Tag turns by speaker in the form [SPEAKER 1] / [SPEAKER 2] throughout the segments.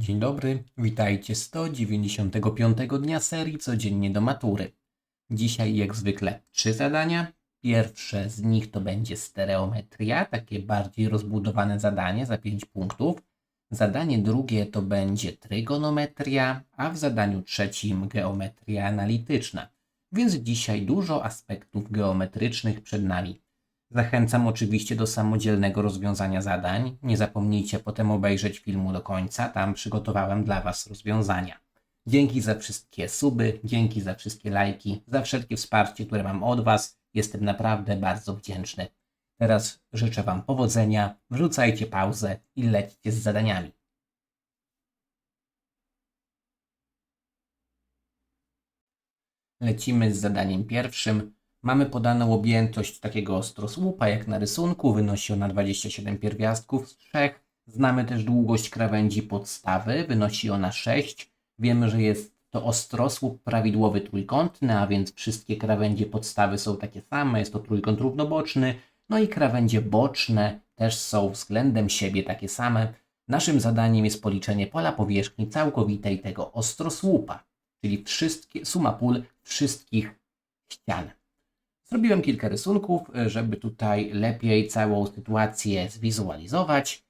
[SPEAKER 1] Dzień dobry, witajcie 195 dnia serii Codziennie do matury. Dzisiaj jak zwykle trzy zadania. Pierwsze z nich to będzie stereometria, takie bardziej rozbudowane zadanie za 5 punktów. Zadanie drugie to będzie trygonometria, a w zadaniu trzecim geometria analityczna. Więc dzisiaj dużo aspektów geometrycznych przed nami. Zachęcam oczywiście do samodzielnego rozwiązania zadań. Nie zapomnijcie potem obejrzeć filmu do końca, tam przygotowałem dla Was rozwiązania. Dzięki za wszystkie suby, dzięki za wszystkie lajki, za wszelkie wsparcie, które mam od Was. Jestem naprawdę bardzo wdzięczny. Teraz życzę Wam powodzenia, wrzucajcie pauzę i lećcie z zadaniami. Lecimy z zadaniem pierwszym. Mamy podaną objętość takiego ostrosłupa, jak na rysunku. Wynosi ona 27 pierwiastków z 3. Znamy też długość krawędzi podstawy. Wynosi ona 6. Wiemy, że jest to ostrosłup prawidłowy trójkątny, a więc wszystkie krawędzie podstawy są takie same. Jest to trójkąt równoboczny. No i krawędzie boczne też są względem siebie takie same. Naszym zadaniem jest policzenie pola powierzchni całkowitej tego ostrosłupa, czyli suma pól wszystkich ścian. Zrobiłem kilka rysunków, e, żeby tutaj lepiej całą sytuację zwizualizować.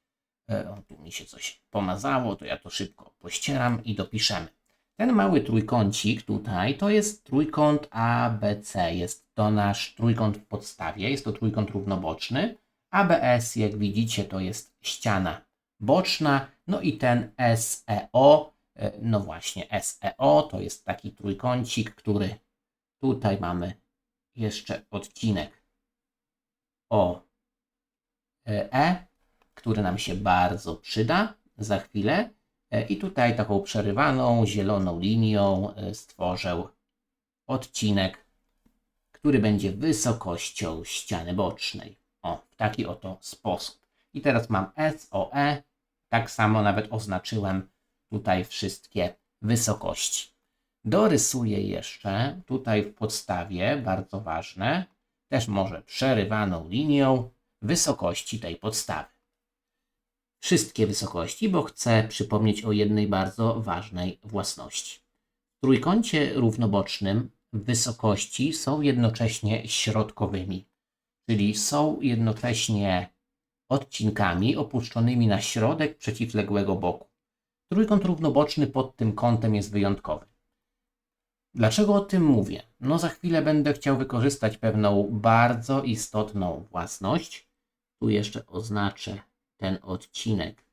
[SPEAKER 1] E, O, tu mi się coś pomazało, to ja to szybko pościeram i dopiszemy. Ten mały trójkącik tutaj to jest trójkąt ABC. Jest to nasz trójkąt w podstawie, jest to trójkąt równoboczny. ABS, jak widzicie, to jest ściana boczna. No i ten SEO, e, no właśnie, SEO to jest taki trójkącik, który tutaj mamy jeszcze odcinek o E, który nam się bardzo przyda za chwilę. E, I tutaj taką przerywaną zieloną linią e, stworzę odcinek, który będzie wysokością ściany bocznej. O, w taki oto sposób. I teraz mam SOE, tak samo nawet oznaczyłem tutaj wszystkie wysokości. Dorysuję jeszcze tutaj w podstawie, bardzo ważne, też może przerywaną linią wysokości tej podstawy. Wszystkie wysokości, bo chcę przypomnieć o jednej bardzo ważnej własności. W trójkącie równobocznym wysokości są jednocześnie środkowymi, czyli są jednocześnie odcinkami opuszczonymi na środek przeciwległego boku. Trójkąt równoboczny pod tym kątem jest wyjątkowy. Dlaczego o tym mówię? No za chwilę będę chciał wykorzystać pewną bardzo istotną własność. Tu jeszcze oznaczę ten odcinek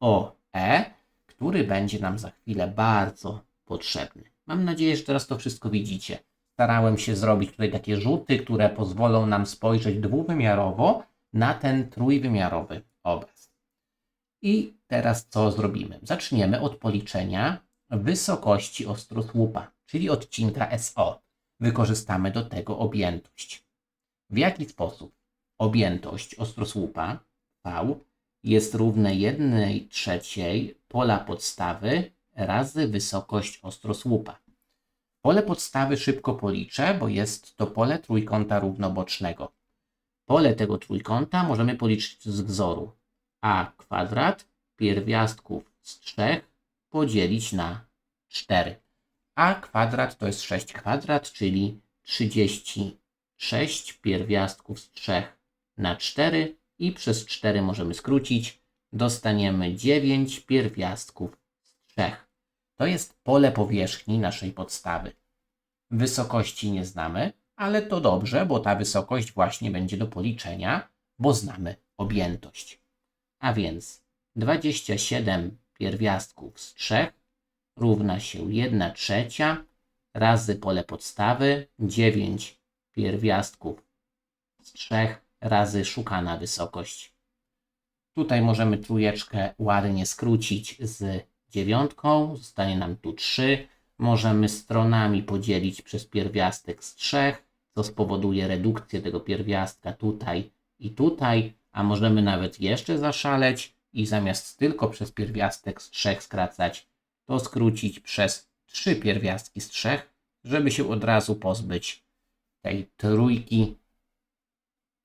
[SPEAKER 1] OE, który będzie nam za chwilę bardzo potrzebny. Mam nadzieję, że teraz to wszystko widzicie. Starałem się zrobić tutaj takie rzuty, które pozwolą nam spojrzeć dwuwymiarowo na ten trójwymiarowy obraz. I teraz co zrobimy? Zaczniemy od policzenia wysokości ostrosłupa, czyli odcinka SO. Wykorzystamy do tego objętość. W jaki sposób? Objętość ostrosłupa V jest równe 1 trzeciej pola podstawy razy wysokość ostrosłupa. Pole podstawy szybko policzę, bo jest to pole trójkąta równobocznego. Pole tego trójkąta możemy policzyć z wzoru a kwadrat pierwiastków z 3 podzielić na 4. A kwadrat to jest 6 kwadrat, czyli 36 pierwiastków z 3 na 4 i przez 4 możemy skrócić. Dostaniemy 9 pierwiastków z 3. To jest pole powierzchni naszej podstawy. Wysokości nie znamy, ale to dobrze, bo ta wysokość właśnie będzie do policzenia, bo znamy objętość. A więc 27 pierwiastków z 3 równa się 1 trzecia razy pole podstawy 9 pierwiastków z 3 razy szukana wysokość. Tutaj możemy trójeczkę ładnie skrócić z dziewiątką, zostanie nam tu 3. Możemy stronami podzielić przez pierwiastek z 3, co spowoduje redukcję tego pierwiastka tutaj i tutaj, a możemy nawet jeszcze zaszaleć i zamiast tylko przez pierwiastek z 3 skracać, to skrócić przez 3 pierwiastki z 3, żeby się od razu pozbyć tej trójki,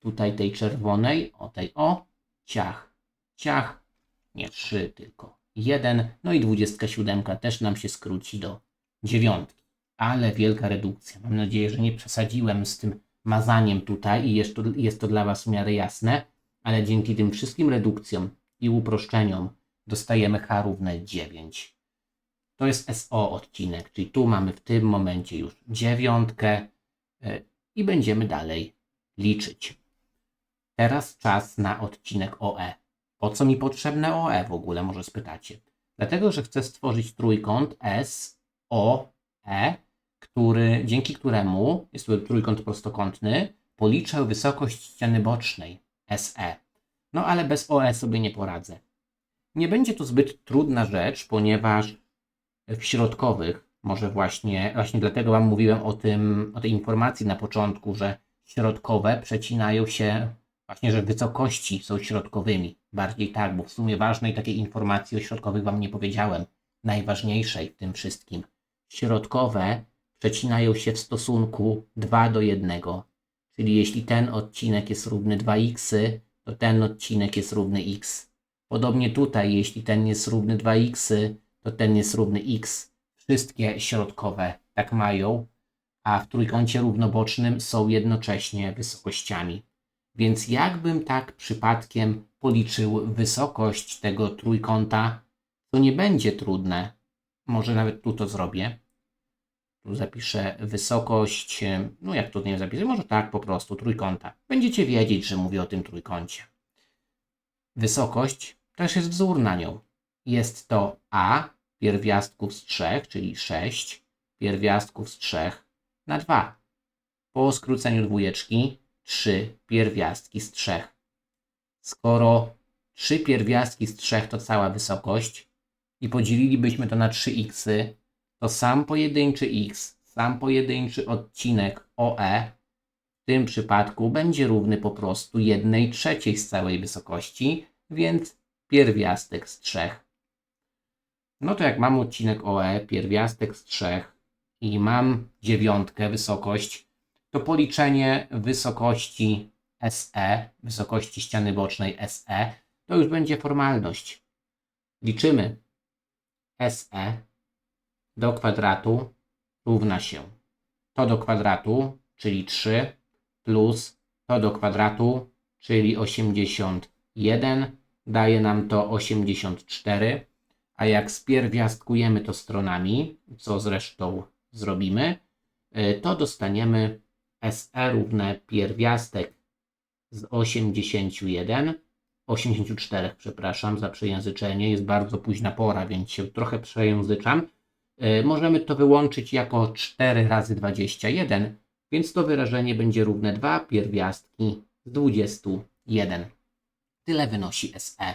[SPEAKER 1] tutaj tej czerwonej, o tej o, ciach, ciach, nie 3, tylko 1, no i 27 też nam się skróci do dziewiątki. Ale wielka redukcja. Mam nadzieję, że nie przesadziłem z tym mazaniem tutaj i jest to, jest to dla Was w miarę jasne, ale dzięki tym wszystkim redukcjom i uproszczeniom dostajemy h równe 9. To jest SO odcinek, czyli tu mamy w tym momencie już dziewiątkę y, i będziemy dalej liczyć. Teraz czas na odcinek OE. Po co mi potrzebne OE w ogóle, może spytacie? Dlatego, że chcę stworzyć trójkąt SOE, który, dzięki któremu, jest to trójkąt prostokątny, policzę wysokość ściany bocznej SE. No ale bez OE sobie nie poradzę. Nie będzie to zbyt trudna rzecz, ponieważ w środkowych, może właśnie, właśnie dlatego Wam mówiłem o, tym, o tej informacji na początku, że środkowe przecinają się, właśnie, że wysokości są środkowymi. Bardziej tak, bo w sumie ważnej takiej informacji o środkowych Wam nie powiedziałem. Najważniejszej w tym wszystkim. Środkowe przecinają się w stosunku 2 do 1. Czyli jeśli ten odcinek jest równy 2x, to ten odcinek jest równy x. Podobnie tutaj, jeśli ten jest równy 2x, to ten jest równy x. Wszystkie środkowe tak mają, a w trójkącie równobocznym są jednocześnie wysokościami. Więc jakbym tak przypadkiem policzył wysokość tego trójkąta, to nie będzie trudne. Może nawet tu to zrobię. Tu zapiszę wysokość, e, no jak to nie zapiszę, może tak po prostu, trójkąta. Będziecie wiedzieć, że mówię o tym trójkącie. Wysokość też jest wzór na nią. Jest to a pierwiastków z 3, czyli 6 pierwiastków z 3 na 2. Po skróceniu dwójeczki 3 pierwiastki z 3. Skoro 3 pierwiastki z 3 to cała wysokość i podzielilibyśmy to na 3x, to sam pojedynczy x, sam pojedynczy odcinek OE w tym przypadku będzie równy po prostu 1 trzeciej z całej wysokości, więc pierwiastek z 3. No to jak mam odcinek OE, pierwiastek z 3 i mam dziewiątkę wysokość, to policzenie wysokości SE, wysokości ściany bocznej SE, to już będzie formalność. Liczymy SE do kwadratu równa się. To do kwadratu, czyli 3, plus to do kwadratu, czyli 81, daje nam to 84, a jak spierwiastkujemy to stronami, co zresztą zrobimy, y, to dostaniemy SE równe pierwiastek z 81, 84, przepraszam za przejęzyczenie, jest bardzo późna pora, więc się trochę przejęzyczam. Y, Możemy to wyłączyć jako 4 razy 21, więc to wyrażenie będzie równe 2 pierwiastki z 21. Tyle wynosi SE.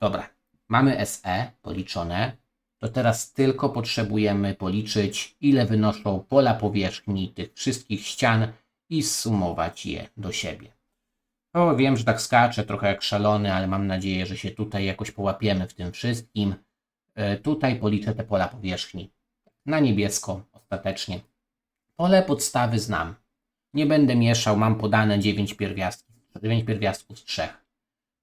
[SPEAKER 1] Dobra, mamy SE policzone. To teraz tylko potrzebujemy policzyć, ile wynoszą pola powierzchni tych wszystkich ścian i zsumować je do siebie. O, wiem, że tak skaczę trochę jak szalony, ale mam nadzieję, że się tutaj jakoś połapiemy w tym wszystkim. E, Tutaj policzę te pola powierzchni. Na niebiesko ostatecznie. Pole podstawy znam. Nie będę mieszał, mam podane 9 pierwiastków, 9 pierwiastków z 3.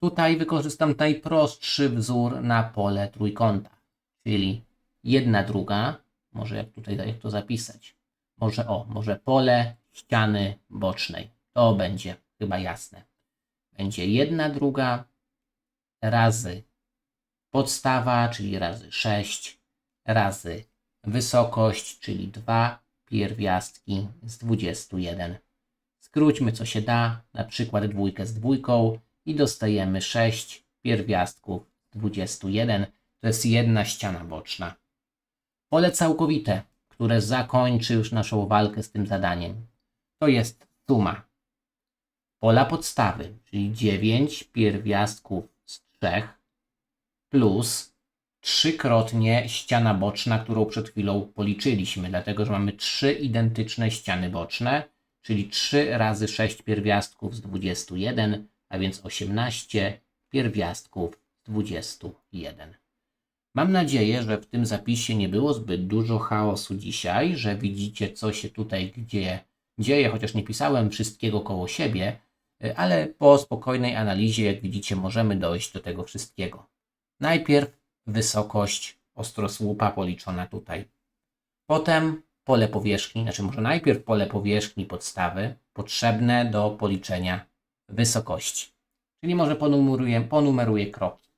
[SPEAKER 1] Tutaj wykorzystam najprostszy wzór na pole trójkąta, czyli jedna druga, może jak tutaj jak to zapisać, może o, może pole ściany bocznej. To będzie chyba jasne. Będzie jedna druga razy podstawa, czyli razy 6, razy wysokość, czyli 2 pierwiastki z 21. Skróćmy co się da, na przykład dwójkę z dwójką i dostajemy 6 pierwiastków z 21. To jest jedna ściana boczna. Pole całkowite, które zakończy już naszą walkę z tym zadaniem, to jest suma pola podstawy, czyli 9 pierwiastków z 3 plus trzykrotnie ściana boczna, którą przed chwilą policzyliśmy, dlatego że mamy trzy identyczne ściany boczne, czyli 3 razy 6 pierwiastków z 21, a więc 18 pierwiastków z 21. Mam nadzieję, że w tym zapisie nie było zbyt dużo chaosu dzisiaj, że widzicie, co się tutaj gdzie dzieje, chociaż nie pisałem wszystkiego koło siebie, ale po spokojnej analizie, jak widzicie, możemy dojść do tego wszystkiego. Najpierw wysokość ostrosłupa policzona tutaj. Potem pole powierzchni, znaczy może najpierw pole powierzchni podstawy potrzebne do policzenia wysokości. Czyli może ponumeruję, ponumeruję kroki.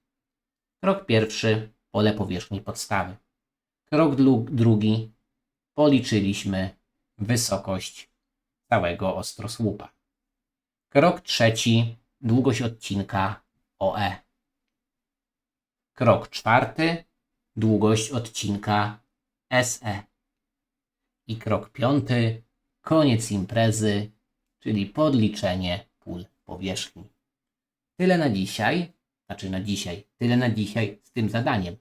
[SPEAKER 1] Krok pierwszy pole powierzchni podstawy. Krok drugi policzyliśmy wysokość całego ostrosłupa. Krok trzeci długość odcinka OE. Krok czwarty długość odcinka SE. I krok piąty koniec imprezy, czyli podliczenie pól powierzchni. Tyle na dzisiaj, znaczy na dzisiaj, tyle na dzisiaj z tym zadaniem.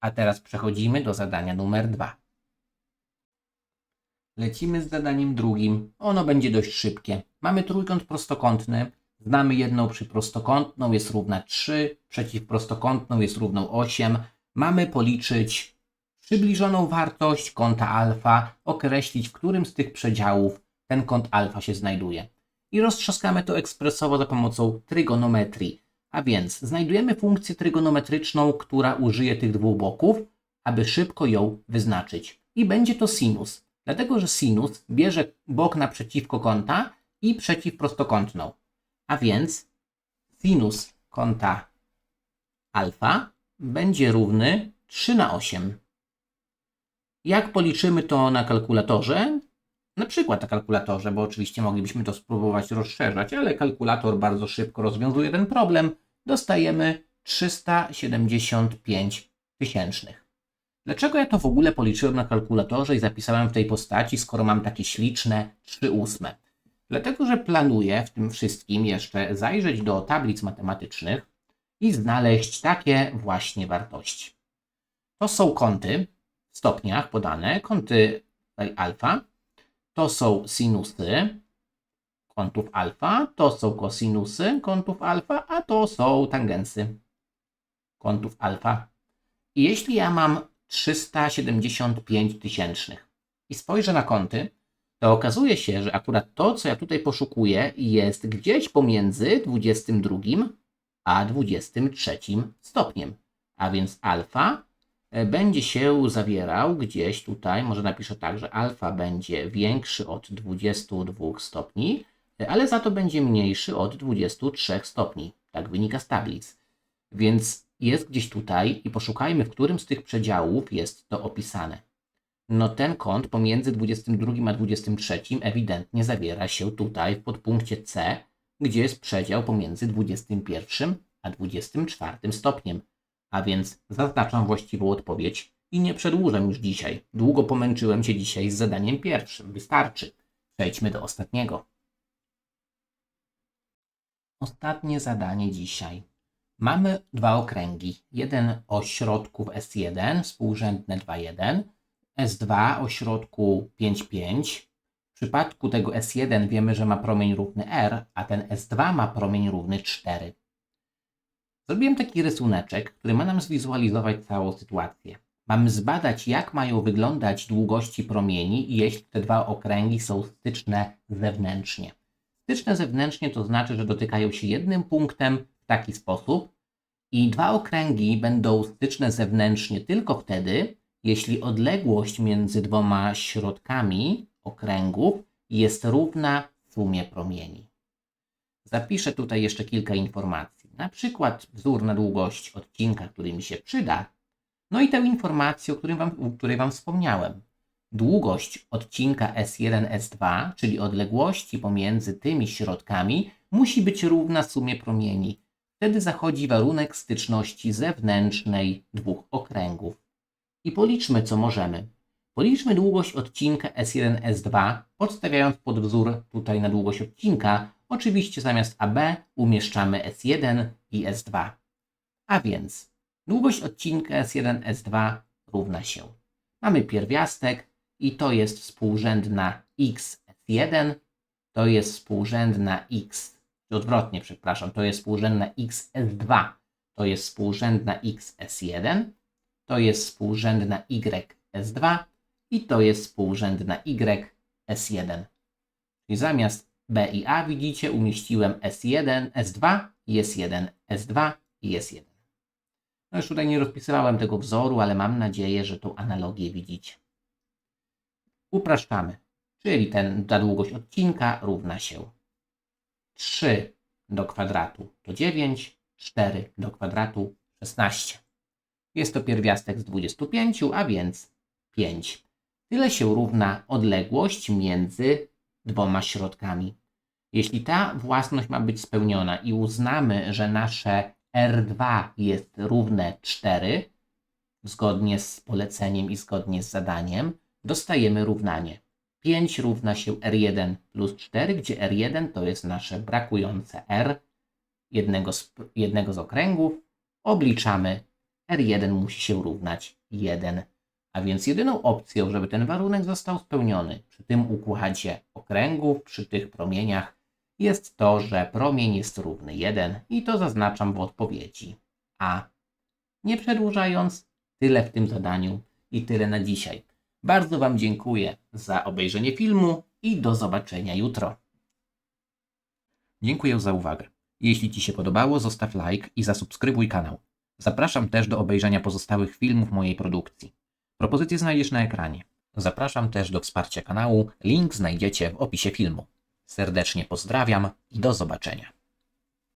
[SPEAKER 1] A teraz przechodzimy do zadania numer dwa. Lecimy z zadaniem drugim. Ono będzie dość szybkie. Mamy trójkąt prostokątny. Znamy jedną przyprostokątną jest równa 3, przeciwprostokątną jest równą 8. Mamy policzyć przybliżoną wartość kąta alfa, określić w którym z tych przedziałów ten kąt alfa się znajduje. I roztrzaskamy to ekspresowo za pomocą trygonometrii. A więc znajdujemy funkcję trygonometryczną, która użyje tych dwóch boków, aby szybko ją wyznaczyć. I będzie to sinus, dlatego że sinus bierze bok naprzeciwko kąta i przeciwprostokątną. A więc sinus kąta alfa będzie równy 3 na 8. Jak policzymy to na kalkulatorze? Na przykład na kalkulatorze, bo oczywiście moglibyśmy to spróbować rozszerzać, ale kalkulator bardzo szybko rozwiązuje ten problem. Dostajemy 375 tysięcznych. Dlaczego ja to w ogóle policzyłem na kalkulatorze i zapisałem w tej postaci, skoro mam takie śliczne 3 ósme? Dlatego, że planuję w tym wszystkim jeszcze zajrzeć do tablic matematycznych i znaleźć takie właśnie wartości. To są kąty w stopniach podane, kąty alfa, to są sinusy kątów alfa, to są kosinusy kątów alfa, a to są tangensy kątów alfa. I jeśli ja mam 375 tysięcznych i spojrzę na kąty, to okazuje się, że akurat to, co ja tutaj poszukuję, jest gdzieś pomiędzy 22 a 23 stopniem. A więc alfa e, będzie się zawierał gdzieś tutaj, może napiszę tak, że alfa będzie większy od 22 stopni, e, ale za to będzie mniejszy od 23 stopni. Tak wynika z tablic. Więc jest gdzieś tutaj i poszukajmy, w którym z tych przedziałów jest to opisane. No ten kąt pomiędzy 22 a 23 ewidentnie zawiera się tutaj w podpunkcie C, gdzie jest przedział pomiędzy 21 a 24 stopniem. A więc zaznaczam właściwą odpowiedź i nie przedłużę już dzisiaj. Długo pomęczyłem się dzisiaj z zadaniem pierwszym. Wystarczy. Przejdźmy do ostatniego. Ostatnie zadanie dzisiaj. Mamy dwa okręgi. Jeden o środku w S1, współrzędne 2,1, S2 o środku 5,5. W przypadku tego S1 wiemy, że ma promień równy R, a ten S2 ma promień równy 4. Zrobiłem taki rysuneczek, który ma nam zwizualizować całą sytuację. Mamy zbadać, jak mają wyglądać długości promieni, jeśli te dwa okręgi są styczne zewnętrznie. Styczne zewnętrznie to znaczy, że dotykają się jednym punktem w taki sposób i dwa okręgi będą styczne zewnętrznie tylko wtedy, jeśli odległość między dwoma środkami okręgów jest równa sumie promieni. Zapiszę tutaj jeszcze kilka informacji. Na przykład wzór na długość odcinka, który mi się przyda. No i tę informację, o której wam, o której wam wspomniałem. Długość odcinka S1, S2, czyli odległości pomiędzy tymi środkami, musi być równa sumie promieni. Wtedy zachodzi warunek styczności zewnętrznej dwóch okręgów. I policzmy, co możemy. Policzmy długość odcinka S1, S2, podstawiając pod wzór tutaj na długość odcinka. Oczywiście zamiast AB umieszczamy S1 i S2. A więc długość odcinka S1, S2 równa się. Mamy pierwiastek i to jest współrzędna x S1, to jest współrzędna x, czy odwrotnie, przepraszam, to jest współrzędna x S2, to jest współrzędna x S1, to jest współrzędna y S2 i to jest współrzędna y S1. Czyli zamiast B i A widzicie umieściłem S1, S2 i S1, S2 i S1. No już tutaj nie rozpisywałem tego wzoru, ale mam nadzieję, że tą analogię widzicie. Upraszczamy, czyli ten, ta długość odcinka równa się 3 do kwadratu to 9, 4 do kwadratu 16. Jest to pierwiastek z 25, a więc 5. Tyle się równa odległość między dwoma środkami. Jeśli ta własność ma być spełniona i uznamy, że nasze R2 jest równe 4, zgodnie z poleceniem i zgodnie z zadaniem, dostajemy równanie. 5 równa się R1 plus 4, gdzie R1 to jest nasze brakujące R jednego z, jednego z okręgów. Obliczamy R1 musi się równać 1. A więc jedyną opcją, żeby ten warunek został spełniony przy tym układzie okręgów, przy tych promieniach, jest to, że promień jest równy 1 i to zaznaczam w odpowiedzi. A nie przedłużając, tyle w tym zadaniu i tyle na dzisiaj. Bardzo Wam dziękuję za obejrzenie filmu i do zobaczenia jutro. Dziękuję za uwagę. Jeśli Ci się podobało, zostaw like i zasubskrybuj kanał. Zapraszam też do obejrzenia pozostałych filmów mojej produkcji. Propozycje znajdziesz na ekranie. Zapraszam też do wsparcia kanału, link znajdziecie w opisie filmu. Serdecznie pozdrawiam i do zobaczenia.